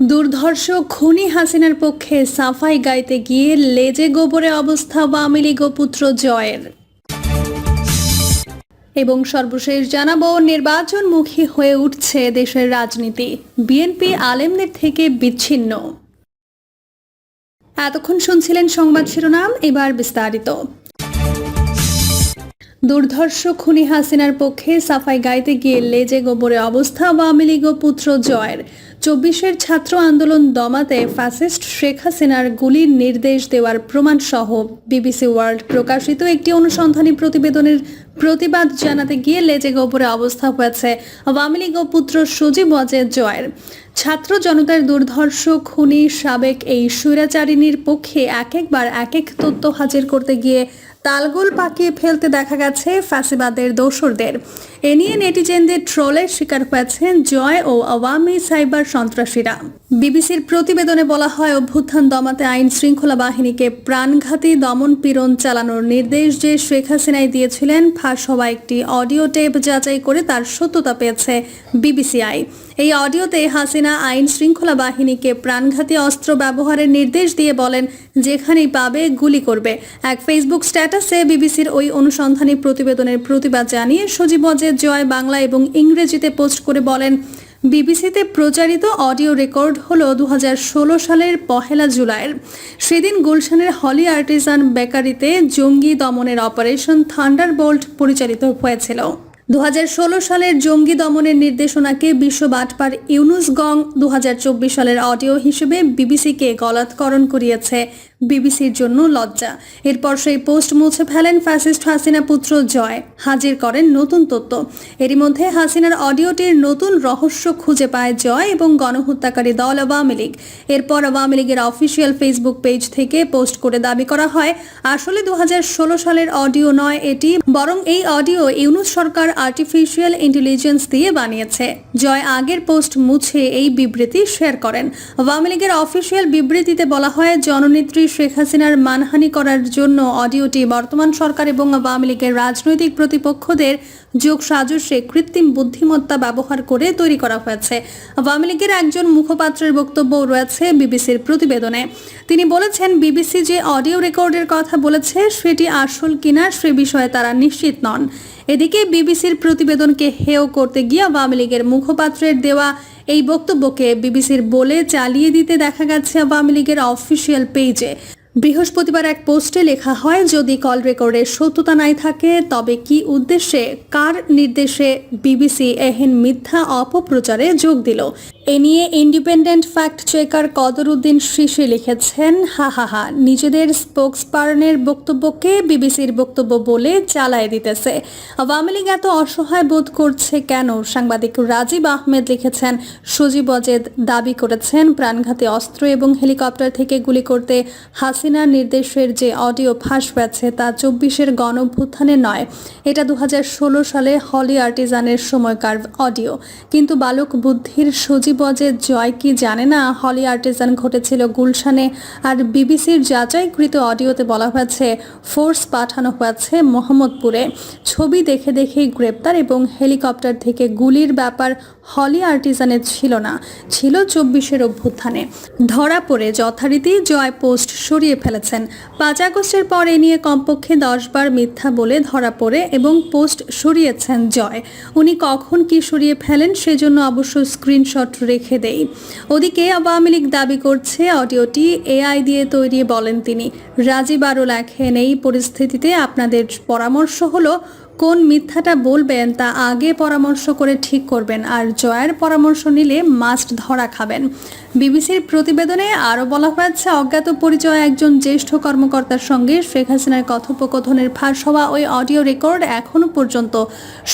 দুর্ধর্ষ খুনি হাসিনার পক্ষে সাফাই গাইতে গিয়ে লেজে গোবরে অবস্থা আওয়ামী লীগ পুত্র জয়ের। এবং সর্বশেষ জানাব, নির্বাচনমুখী হয়ে উঠছে দেশের রাজনীতি। বিএনপি আলেমদের থেকে বিচ্ছিন্ন। এতক্ষণ শুনছিলেন সংবাদ শিরোনাম, এবার বিস্তারিত। দুর্ধর্ষ খুনি হাসিনার পক্ষে সাফাই গাইতে গিয়ে লেজে গোবরে অবস্থা আওয়ামী লীগ পুত্র জয়ের। চব্বিশের ছাত্র আন্দোলন দমাতে ফ্যাসিস্ট শেখ হাসিনার গুলির নির্দেশ দেওয়ার প্রমাণ সহ বিবিসি ওয়ার্ল্ড প্রকাশিত একটি অনুসন্ধানী প্রতিবেদনের প্রতিবাদ জানাতে গিয়ে লেজে গোবরে অবস্থা হয়েছে আওয়ামী লীগ ও পুত্র সজীব ওয়াজেদ জয়ের। ছাত্র জনতার দুর্ধর্ষ খুনি সাবেক এই স্বৈরাচারিণীর পক্ষে এক একবার এক এক তথ্য হাজির করতে গিয়ে তালগোল পাকিয়ে ফেলতে দেখা গেছে ফ্যাসিবাদের দোসরদের। এ নিয়ে নেটিজেনদের ট্রলের শিকার হয়েছেন জয় ও আওয়ামী সাইবার সন্ত্রাসীরা। বিবিসির প্রতিবেদনে বলা হয়, অভ্যুত্থান দমাতে আইন শৃঙ্খলা বাহিনীকে প্রাণঘাতী দমন পীড়ন চালানোর নির্দেশ যে শেখ হাসিনাই দিয়েছিলেন ফাঁস হওয়া একটি অডিও টেপ যাচাই করে তার সত্যতা পেয়েছে বিবিসিআই। এই অডিওতে হাসিনা আইন শৃঙ্খলা বাহিনীকে প্রাণঘাতী অস্ত্র ব্যবহারের নির্দেশ দিয়ে বলেন, যেখানেই পাবে গুলি করবে। এক ফেসবুক স্ট্যাটাসে বিবিসির ওই অনুসন্ধানী প্রতিবেদনের প্রতিবাদ জানিয়ে সজীব অজের জয় বাংলা এবং ইংরেজিতে পোস্ট করে বলেন, বিবিসিতে প্রচারিত অডিও রেকর্ড হল দু সালের পহেলা জুলাইয়ের। সেদিন গুলশানের হলি আর্টিজান বেকারিতে জঙ্গি দমনের অপারেশন থান্ডারবোল্ট পরিচালিত হয়েছিল। দু হাজার ষোলো সালের জঙ্গি দমনের নির্দেশনাকে বিশ্ব বাটপার ইউনুস গং দু হাজার চব্বিশ সালের অডিও হিসেবে বিবিসিকে গলাৎকরণ করিয়েছে। বিবিসির জন্য লজ্জা। এরপর সেই পোস্ট মুছে ফেলেন ফ্যাসিস্ট হাসিনা পুত্র জয়। হাজির করেন নতুন তথ্য। এরই মধ্যে হাসিনার অডিওটির নতুন রহস্য খুঁজে পায় জয় এবং গণহত্যাকারী দল আওয়ামী লীগ। এরপর আওয়ামী লীগের অফিসিয়াল ফেসবুক পেজ থেকে পোস্ট করে দাবি করা হয়, আসলে দু হাজার ষোলো সালের অডিও নয় এটি, বরং এই অডিও ইউনুস সরকার আর্টিফিশিয়াল ইন্টেলিজেন্স দিয়ে বানিয়েছে। জয় আগের পোস্ট মুছে এই বিবৃতি শেয়ার করেন। আওয়ামী লীগের অফিসিয়াল বিবৃতিতে বলা হয়, জননেত্রী শেখ হাসিনার মানহানি করার জন্য অডিওটি বর্তমান সরকার এবং আওয়ামী লীগের রাজনৈতিক প্রতিপক্ষদের যোগ সাজস্যে কৃত্রিম বুদ্ধিমত্তা ব্যবহার করে তৈরি করা হয়েছে। আওয়ামী লীগের একজন মুখপাত্রের বক্তব্য রয়েছে বিবিসির প্রতিবেদনে। তিনি বলেছেন, বিবিসি যে অডিও রেকর্ডের কথা বলেছে, সেটি আসল কিনা সে বিষয়ে তারা নিশ্চিত নন। এদিকে বিবিসির প্রতিবেদনকে হেয় করতে গিয়ে আওয়ামী লীগের মুখপাত্রের দেওয়া এই বক্তব্যকে বিবিসির বলে চালিয়ে দিতে দেখা গেছে আওয়ামী লীগের অফিসিয়াল পেজে। বৃহস্পতিবার এক পোস্টে লেখা হয়, যদি কল রেকর্ডের সত্যতা নাই থাকে, তবে কি উদ্দেশ্যে, কার নির্দেশে বিবিসি এহেন মিথ্যা অপপ্রচারে যোগ দিল? এ নিয়ে ইন্ডিপেন্ডেন্ট ফ্যাক্ট চেকার কদর উদ্দিন শীর্ষে লিখেছেন, হা হা হা, নিজেদের স্পোক্সপার্সনের বক্তব্যকে বিবিসির বক্তব্য বলে চালায় দিতেছে। আওয়ামী লীগ এত অসহায় বোধ করছে কেন? সাংবাদিক রাজীব আহমেদ লিখেছেন, সজীব অজেদ দাবি করেছেন, প্রাণঘাতী অস্ত্র এবং হেলিকপ্টার থেকে গুলি করতে হাসিনার নির্দেশের যে অডিও ফাঁস হয়েছে তা চব্বিশের গণভ্যুত্থানে নয়। এটা দু হাজার ষোলো সালে হলি আর্টিজানের সময়কার অডিও। কিন্তু বালক বুদ্ধির সজীব অজেদ জয় কি জানে না? হলি আর্টিজান ঘটেছিল গুলশানে আর বিবিসির যাচাইকৃত অডিওতে বলা হয়েছে, ফোর্স পাঠানো হয়েছে মোহাম্মদপুরে। ছবি দেখে দেখেই গ্রেপ্তার এবং হেলিকপ্টার থেকে গুলির ব্যাপার হলি আর্টিজানের ছিল না, ছিল চব্বিশের অভ্যুত্থানে। ধরা পড়ে যথারীতি জয় পোস্ট সরিয়ে ফেলেছেন। পাঁচ আগস্টের পর এ নিয়ে কমপক্ষে দশবার মিথ্যা বলে ধরা পড়ে এবং পোস্ট সরিয়েছেন জয়। উনি কখন কি সরিয়ে ফেলেন সেজন্য অবশ্য স্ক্রিনশট রেখে দেই। ওদিকে আওয়ামী লীগ দাবি করছে, অডিওটি এআই দিয়ে তৈরি বলেন তিনি। রাজীব আরও লেখেন, এই পরিস্থিতিতে আপনাদের পরামর্শ হলো, কোন মিথ্যাটা বলবেন তা আগে পরামর্শ করে ঠিক করবেন, আর জয়ের পরামর্শ নিলে মাস্ট ধরা খাবেন। বিবিসির প্রতিবেদনে আরও বলা হয়েছে, অজ্ঞাত পরিচয় একজন জ্যেষ্ঠ কর্মকর্তার সঙ্গে শেখ হাসিনার কথোপকথনের ফাঁস হওয়া ওই অডিও রেকর্ড এখনও পর্যন্ত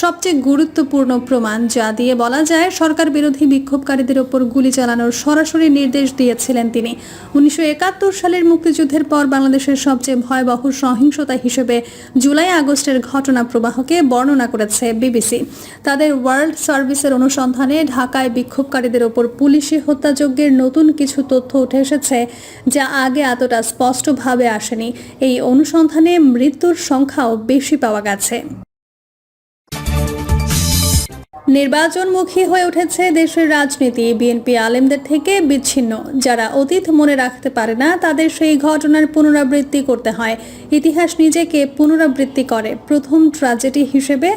সবচেয়ে গুরুত্বপূর্ণ প্রমাণ। যা দিয়ে বলা যায়, সরকার বিরোধী বিক্ষোভকারীদের ওপর গুলি চালানোর সরাসরি নির্দেশ দিয়েছিলেন তিনি। উনিশশো একাত্তর সালের মুক্তিযুদ্ধের পর বাংলাদেশের সবচেয়ে ভয়াবহ সহিংসতা হিসেবে জুলাই আগস্টের ঘটনা প্রবাহকে বর্ণনা করেছে বিবিসি। তাদের ওয়ার্ল্ড সার্ভিসের অনুসন্ধানে ঢাকায় বিক্ষোভকারীদের ওপর পুলিশি হত্যাযজ্ঞের নতুন কিছু তথ্য উঠে এসেছে যা আগে এতটা স্পষ্টভাবে আসেনি। এই অনুসন্ধানে মৃত্যুর সংখ্যাও বেশি পাওয়া গেছে। নির্বাচনমুখী হয়ে উঠেছে দেশের রাজনীতি। বিএনপি আলেমদের থেকে বিচ্ছিন্ন। যারা অতীত মনে রাখতে পারে না, তাদের সেই ঘটনার পুনরাবৃত্তি করতে হয়। ইতিহাস নিজেকে পুনরাবৃত্তি করে। প্রথম ট্র্যাজেডি হিসেবে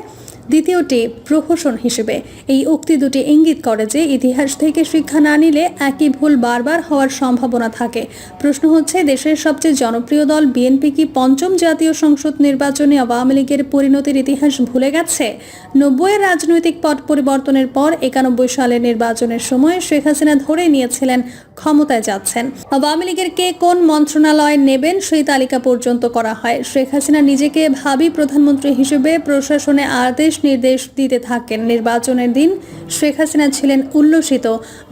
দ্বিতীয়টি প্রহসন হিসেবে। এই উক্তি দুটি ইঙ্গিত করে যে ইতিহাস থেকে শিক্ষা না নিলে একই ভুল বারবার হওয়ার সম্ভাবনা থাকে। প্রশ্ন হচ্ছে, দেশের সবচেয়ে জনপ্রিয় দল বিএনপি কি পঞ্চম জাতীয় সংসদ নির্বাচনে আওয়ামী লীগের পরিণতির ইতিহাস ভুলে গেছে? নব্বইয়ের রাজনৈতিক পট পরিবর্তনের পর একানব্বই সালের নির্বাচনের সময় শেখ হাসিনা ধরে নিয়েছিলেন, ক্ষমতায় যাচ্ছেন। আওয়ামী লীগের কে কোন মন্ত্রণালয় নেবেন সেই তালিকা পর্যন্ত করা হয়। শেখ হাসিনা নিজেকে ভাবি প্রধানমন্ত্রী হিসেবে প্রশাসনে আদেশ নির্দেশ দিতে থাকেন। নির্বাচনের দিন শেখ হাসিনা ছিলেন উল্লসিত।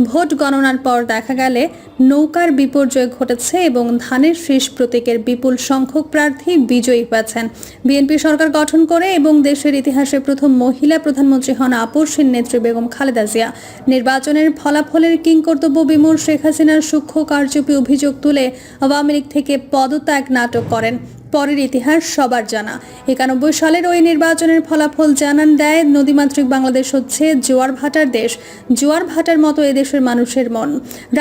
ভোট গণনার পর দেখা গেলে নৌকার বিপর্যয় ঘটেছে এবং ধানের শীষ প্রতীকের বিপুল সংখ্যক প্রার্থী বিজয়ী হয়েছেন। বিএনপি সরকার গঠন করে এবং দেশের ইতিহাসে প্রথম মহিলা প্রধানমন্ত্রী হন আপসীন নেত্রী বেগম খালেদা জিয়া। নির্বাচনের ফলাফলের কিংকর্তব্য বিমূর শেখ হাসিনার সূক্ষ্ম কারচুপি অভিযোগ তুলে আওয়ামী লীগ থেকে পদত্যাগ নাটক করেন। পরের ইতিহাস সবার জানা। একানব্বই সালের ওই নির্বাচনের ফলাফল জানান দেয় নদীমাতৃক বাংলাদেশ হচ্ছে জোয়ার ভাটার দেশ। জোয়ার ভাটার মতো এদেশের মানুষের মন।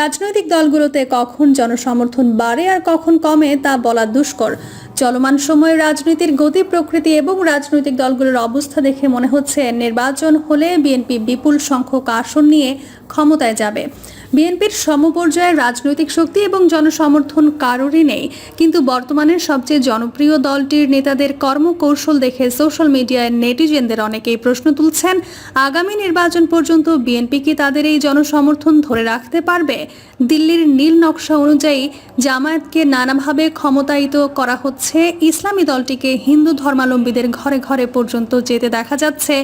রাজনৈতিক দলগুলোতে কখন জনসমর্থন বাড়ে আর কখন কমে তা বলা দুষ্কর। চলমান সময়ে রাজনীতির গতি, প্রকৃতি এবং রাজনৈতিক দলগুলোর অবস্থা দেখে মনে হচ্ছে, নির্বাচন হলে বিএনপি বিপুল সংখ্যক আসন নিয়ে ক্ষমতায় যাবে। বিএনপির সমপর্যায়ের রাজনৈতিক শক্তি এবং জনসমর্থন কারোরই নেই। কিন্তু বর্তমানের সবচেয়ে জনপ্রিয় দলটির নেতাদের কর্মকৌশল দেখে সোশ্যাল মিডিয়ায় নেটিজেনদের অনেকেই প্রশ্ন তুলছেন, আগামী নির্বাচন পর্যন্ত বিএনপি কি তাদের এই জনসমর্থন ধরে রাখতে পারবে? দিল্লির নীল নকশা অনুযায়ী জামায়াতকে নানাভাবে ক্ষমতায়িত করা হচ্ছে। ইসলামী দলটিকে হিন্দু ধর্মাবলম্বীদের ঘরে ঘরে পর্যন্ত যেতে দেখা যাচ্ছে।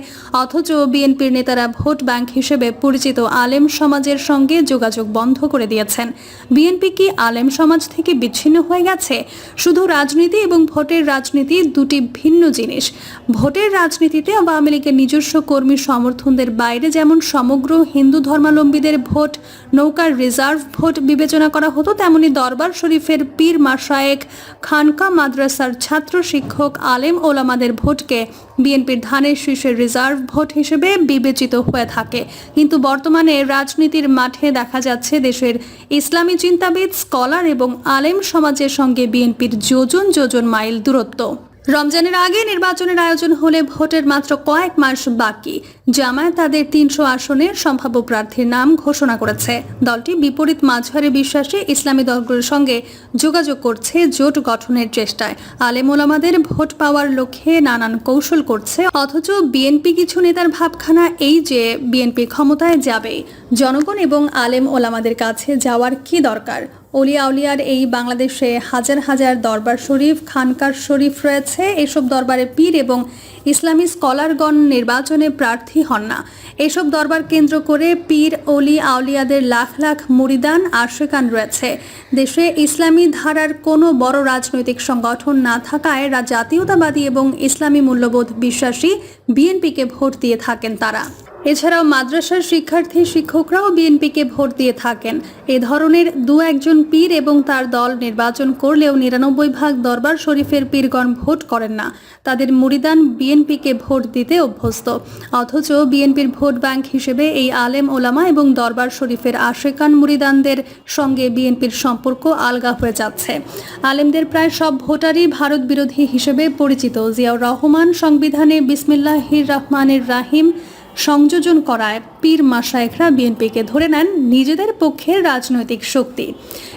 অথচ বিএনপির নেতারা ভোট ব্যাংক হিসেবে পরিচিত আলেম সমাজের সঙ্গে যোগাযোগ বন্ধ করে দিয়েছেন। বিএনপি কি আলেম সমাজ থেকে বিচ্ছিন্ন হয়ে গেছে? শুধু রাজনীতি এবং ভোটের রাজনীতি দুটি ভিন্ন জিনিস। ভোটের রাজনীতিতে আওয়ামী লীগের নিজস্ব কর্মী সমর্থনদের বাইরে যেমন সমগ্র হিন্দু ধর্মাবলম্বীদের ভোট, নৌকার রিজার্ভ ভোট বিবেচনা করা হতো, তেমনি দরবার শরীফের পীর মাসায়েক খানকা মাদ্রাসার ছাত্র শিক্ষক আলেম ওলামাদের ভোটকে বিএনপির ধানের শীর্ষের রিজার্ভ ভোট হিসেবে বিবেচিত হয়ে থাকে। কিন্তু বর্তমানে রাজনীতির মাঠে দেখা যাচ্ছে দেশের ইসলামী চিন্তাবিদ স্কলার এবং আলেম সমাজের সঙ্গে বিএনপির যোজন যোজন মাইল দূরত্ব। রমজানের আগে নির্বাচনের আয়োজন হলে ভোটের মাত্র কয়েক মাস বাকি। জামায়াত তাদের তিনশো আসনের সম্ভাব্য প্রার্থীর নাম ঘোষণা করেছে। দলটি বিপরীত মাঝহারে বিশ্বাসী ইসলামী দলগুলোর সঙ্গে যোগাযোগ করছে জোট গঠনের চেষ্টায়। আলেম ওলামাদের ভোট পাওয়ার লক্ষ্যে নানান কৌশল করছে, অথচ বিএনপি কিছু নেতার ভাবখানা এই যে বিএনপি ক্ষমতায় যাবে। জনগণ এবং আলেম ওলামাদের কাছে যাওয়ার কি দরকার? অলিয়া আউলিয়ার এই বাংলাদেশে হাজার হাজার দরবার শরীফ, খানকার শরীফ রয়েছে। এসব দরবারে পীর এবং ইসলামী স্কলারগণ নির্বাচনে প্রার্থী হন না। এসব দরবার কেন্দ্র করে পীর অলি আউলিয়াদের লাখ লাখ মুরিদান আশেকান রয়েছে। দেশে ইসলামী ধারার কোনো বড় রাজনৈতিক সংগঠন না থাকায় জাতীয়তাবাদী এবং ইসলামী মূল্যবোধ বিশ্বাসী বিএনপিকে ভোট দিয়ে থাকেন তারা। এছাড়াও মাদ্রাসার শিক্ষার্থী, শিক্ষকরাও বিএনপিকে ভোট দিয়ে থাকেন। এ ধরনের দু একজন পীর এবং তার দল নির্বাচন করলেও নিরানব্বই ভাগ দরবার শরীফের পীরগণ ভোট করেন না। তাদের মুরিদান বিএনপিকে ভোট দিতে অভ্যস্ত। অথচ বিএনপির ভোট ব্যাংক হিসেবে এই আলেম ওলামা এবং দরবার শরীফের আশেকান মুরিদানদের সঙ্গে বিএনপির সম্পর্ক আলগা হয়ে যাচ্ছে। আলেমদের প্রায় সব ভোটারই ভারত বিরোধী হিসেবে পরিচিত। জিয়াউর রহমান সংবিধানে বিসমিল্লাহির রহমানের রাহিম সংযোজন করায় পীর মাসায়েকরা বিএনপিকে ধরে নেন নিজেদের পক্ষের রাজনৈতিক শক্তি।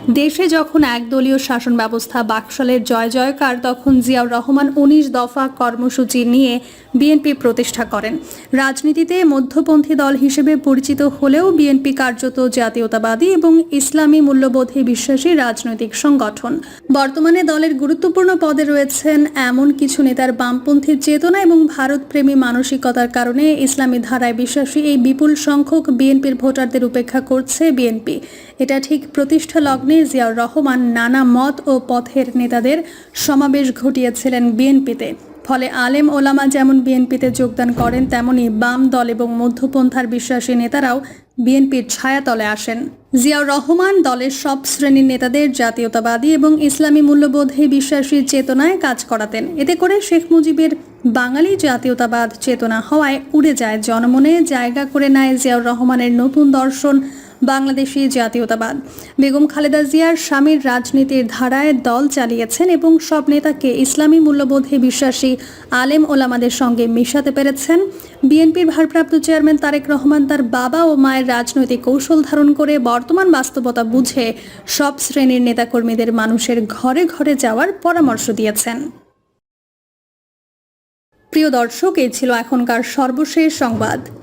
দেশে যখন একদলীয় শাসন ব্যবস্থা, বাকশালের জয় জয়কার, তখন জিয়াউর রহমান উনিশ দফা কর্মসূচি নিয়ে বিএনপি প্রতিষ্ঠা করেন। রাজনীতিতে মধ্যপন্থী দল হিসেবে পরিচিত হলেও বিএনপি কার্যত জাতীয়তাবাদী এবং ইসলামী মূল্যবোধে বিশ্বাসী রাজনৈতিক সংগঠন। বর্তমানে দলের গুরুত্বপূর্ণ পদে রয়েছেন এমন কিছু নেতার বামপন্থী চেতনা এবং ভারতপ্রেমী মানসিকতার কারণে ইসলামী ধারায় বিশ্বাসী এই বিপুল সংখ্যক বিএনপির ভোটারদের উপেক্ষা করছে বিএনপি। এটা ঠিক প্রতিষ্ঠা লগ্নে জিয়াউর রহমান নানা মত ও পথের নেতাদের সমাবেশ ঘটিয়েছিলেন বিএনপিতে। ফলে আলেম ওলামা যেমন বিএনপিতে যোগদান করেন, তেমনি বাম দল এবং মধ্যপন্থার বিশ্বাসী নেতারাও বিএনপির ছায়াতলে আসেন। জিয়াউর রহমান দলের সব শ্রেণির নেতাদের জাতীয়তাবাদী এবং ইসলামী মূল্যবোধে বিশ্বাসী চেতনায় কাজ করাতেন। এতে করে শেখ মুজিবের বাঙালি জাতীয়তাবাদ চেতনা হওয়ায় উড়ে যায় জনমনে, জায়গা করে নেয় জিয়াউর রহমানের নতুন দর্শন বাংলাদেশি জাতীয়তাবাদ। বেগম খালেদা জিয়ার স্বামীর রাজনীতির ধারায় দল চালিয়েছেন এবং সব নেতাকে ইসলামী মূল্যবোধে বিশ্বাসী আলেম ওলামাদের সঙ্গে মিশাতে পেরেছেন। বিএনপির ভারপ্রাপ্ত চেয়ারম্যান তারেক রহমান তার বাবা ও মায়ের রাজনৈতিক কৌশল ধারণ করে বর্তমান বাস্তবতা বুঝে সব শ্রেণির নেতাকর্মীদের মানুষের ঘরে ঘরে যাওয়ার পরামর্শ দিয়েছেন। প্রিয় দর্শক এই ছিল এখনকার সর্বশেষ সংবাদ।